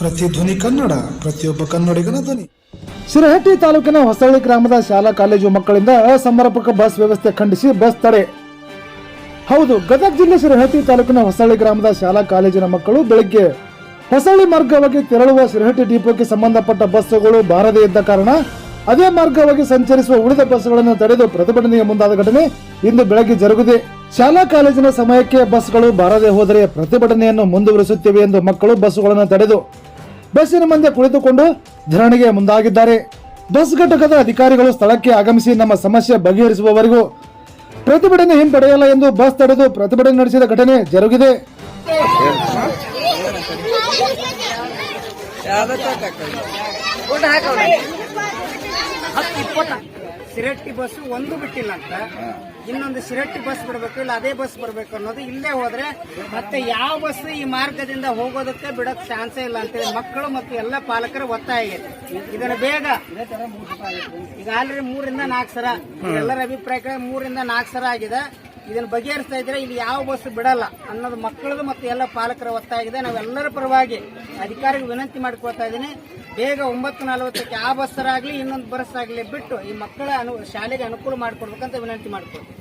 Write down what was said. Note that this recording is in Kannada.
ಪ್ರತಿಧ್ವನಿ ಕನ್ನಡ, ಪ್ರತಿಯೊಬ್ಬ ಕನ್ನಡಿಗನ ಧ್ವನಿ. ಶಿರಹಟ್ಟಿ ತಾಲೂಕಿನ ಹೊಸಳ್ಳಿ ಗ್ರಾಮದ ಶಾಲಾ ಕಾಲೇಜು ಮಕ್ಕಳಿಂದ ಅಸಮರ್ಪಕ ಬಸ್ ವ್ಯವಸ್ಥೆ ಖಂಡಿಸಿ ಬಸ್ ತಡೆ. ಹೌದು, ಗದಗ ಜಿಲ್ಲೆ ಶಿರಹಟ್ಟಿ ತಾಲೂಕಿನ ಹೊಸಳ್ಳಿ ಗ್ರಾಮದ ಶಾಲಾ ಕಾಲೇಜಿನ ಮಕ್ಕಳು ಬೆಳಗ್ಗೆ ಹೊಸಳ್ಳಿ ಮಾರ್ಗವಾಗಿ ತೆರಳುವ ಶಿರಹಟ್ಟಿ ಡಿಪೋಗೆ ಸಂಬಂಧಪಟ್ಟ ಬಸ್ಸುಗಳು ಬಾರದೇ ಇದ್ದ ಕಾರಣ ಅದೇ ಮಾರ್ಗವಾಗಿ ಸಂಚರಿಸುವ ಉಳಿದ ಬಸ್ಗಳನ್ನು ತಡೆದು ಪ್ರತಿಭಟನೆಗೆ ಮುಂದಾದ ಘಟನೆ ಇಂದು ಬೆಳಗ್ಗೆ ಜರುಗಿದೆ. ಶಾಲಾ ಕಾಲೇಜಿನ ಸಮಯಕ್ಕೆ ಬಸ್ಗಳು ಬಾರದೆ ಹೋದರೆ ಪ್ರತಿಭಟನೆಯನ್ನು ಮುಂದುವರಿಸುತ್ತಿವೆ ಎಂದು ಮಕ್ಕಳು ಬಸ್ಸುಗಳನ್ನು ತಡೆದು ಬಸ್ಸಿನ ಮುಂದೆ ಕುಳಿತುಕೊಂಡು ಧರಣಿಗೆ ಮುಂದಾಗಿದ್ದಾರೆ. ಬಸ್ ಘಟಕದ ಅಧಿಕಾರಿಗಳು ಸ್ಥಳಕ್ಕೆ ಆಗಮಿಸಿ ನಮ್ಮ ಸಮಸ್ಯೆ ಬಗೆಹರಿಸುವವರೆಗೂ ಪ್ರತಿಭಟನೆ ಹಿಂಪಡೆಯಲ್ಲ ಎಂದು ಬಸ್ ತಡೆದು ಪ್ರತಿಭಟನೆ ನಡೆಸಿದ ಘಟನೆ ಜರುಗಿದೆ. ಹತ್ತು ಇಪ್ಪತ್ತ. ಸಿರಟ್ಟಿ ಬಸ್ ಒಂದು ಬಿಟ್ಟಿಲ್ಲ ಅಂತ. ಇನ್ನೊಂದು ಶಿರಟ್ಟಿ ಬಸ್ ಬರಬೇಕು ಇಲ್ಲ ಅದೇ ಬಸ್ ಬರಬೇಕು ಅನ್ನೋದು ಇಲ್ಲೇ ಹೋದ್ರೆ ಮತ್ತೆ ಯಾವ ಬಸ್ ಈ ಮಾರ್ಗದಿಂದ ಹೋಗೋದಕ್ಕೆ ಬಿಡಕ್ ಚಾನ್ಸೇ ಇಲ್ಲ ಅಂತೇಳಿ ಮಕ್ಕಳು ಮತ್ತು ಎಲ್ಲ ಪಾಲಕರ ಒತ್ತಾಯ ಇದೆ. ಇದನ್ನ ಬೇಗ ಈಗ ಆಲ್ರೆಡಿ ಮೂರಿಂದ ನಾಲ್ಕು ಸರ ಎಲ್ಲರ ಅಭಿಪ್ರಾಯ ಮೂರಿಂದ ನಾಲ್ಕು ಸರ ಆಗಿದೆ. ಇದನ್ನ ಬಗೆಹರಿಸ್ತಾ ಇದ್ರೆ ಇಲ್ಲಿ ಯಾವ ಬಸ್ ಬಿಡಲ್ಲ ಅನ್ನೋದು ಮಕ್ಕಳದು ಮತ್ತು ಎಲ್ಲ ಪಾಲಕರ ಒತ್ತಾಯ ಆಗಿದೆ ನಾವೆಲ್ಲರ ಪರವಾಗಿ ಅಧಿಕಾರಿಗೆ ವಿನಂತಿ ಮಾಡ್ಕೊಳ್ತಾ ಇದ್ದೀನಿ. ಬೇಗ ಒಂಬತ್ತು ನಲವತ್ತಕ್ಕೆ ಆ ಬಸ್ಸರಾಗಲಿ ಇನ್ನೊಂದು ಬಸ್ ಆಗಲಿ ಬಿಟ್ಟು ಈ ಮಕ್ಕಳ ಅನು ಶಾಲೆಗೆ ಅನುಕೂಲ ಮಾಡಿಕೊಡ್ಬೇಕಂತ ವಿನಂತಿ ಮಾಡ್ಕೊಳ್ತೀನಿ.